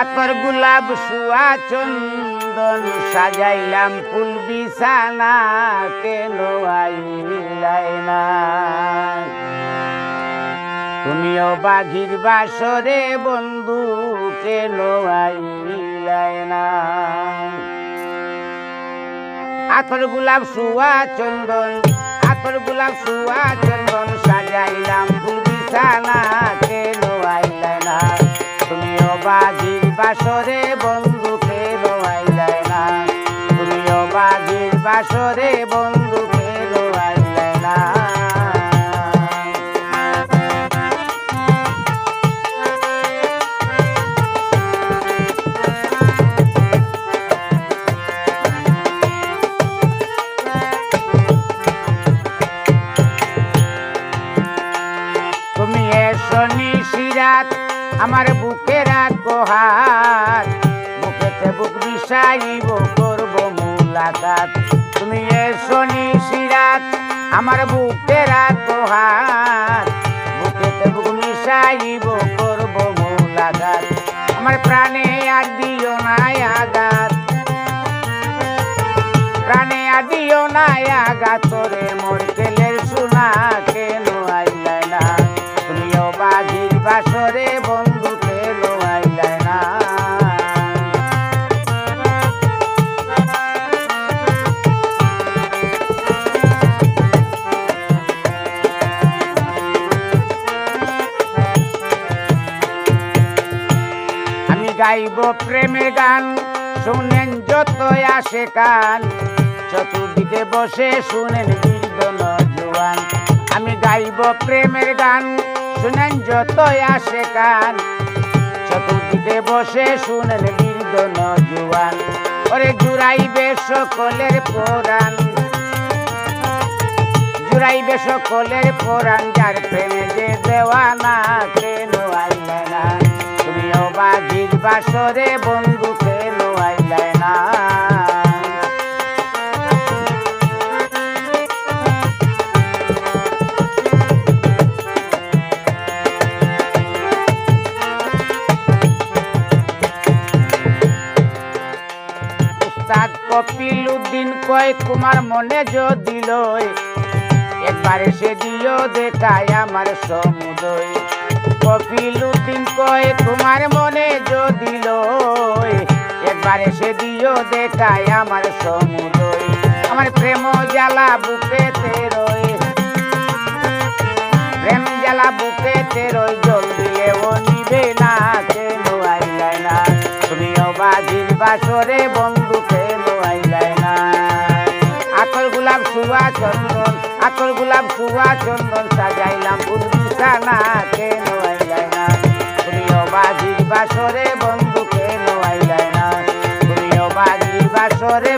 আতর গোলাপ সুয়া চন্দন সাজাইলাম, ফুল বিছানা কেন আইলাই না তুমিও বাঘির বাসরে বন্ধু, কেন আইলাই না আতর গোলাপ সুয়া চন্দন আতর গোলাপ সুয়া চন্দন সাজাইলাম, ফুল বিছানা বাসরে বন্ধু ফেরো আইলাই না। প্রিয় বাঘির বাসরে আমার বুকে রাখো হাত বুকেতে বুক বিষাইব করব মুলাকাত। তুমি এসো নিশিরাত, আমার বুকে রাখো হাত বুকেতে বুক মিশাইব, করব মুলাকাত। আমার প্রাণে আর দিও না আঘাত। প্রাণে আর দিও না আঘাত, তোরে মোর গাইব প্রেমের গান। শুনেন যত আসে কান। চতুর্দিকে বসে শুনেন বীর জোয়ান। আমি গাইব প্রেমের গান। শুনেন যত আসে কান। চতুর্দিকে বসে শুনেন বীর জোয়ান। ওরে জুড়াইবে সকলের পোরান জুড়াইবে সকলের পোরান যার প্রেমে যে দেওয়ানা কেন বাসরে বন্ধু কেন আইলে না। কপিল উদ্দিন কয়, তোমার মনে যদি লয়, একবার সে দিও দেখায় আমার সমুদয়। কপিল কয় তোমার মনে যদি লয়, একবার সে দিও দেখায় আমার সমুদয়। আমার প্রেম জ্বালা বুকেতে রয়। প্রেম জ্বালা বুকেতে রয় জল দিলে ও নিবে না কেন আইলাই না। তুমিও বাজির বাসরে বন্ধু কেন আইলাই না। আতর গোলাপ সুয়া চন্দন, আতর গোলাপ সুয়া চন্দন, সাজাইলাম ফুল বিছানা কেন আইলাই বাসরে বন্ধুকে লোয়াই যায় না। তুমিও বাজি বাসরে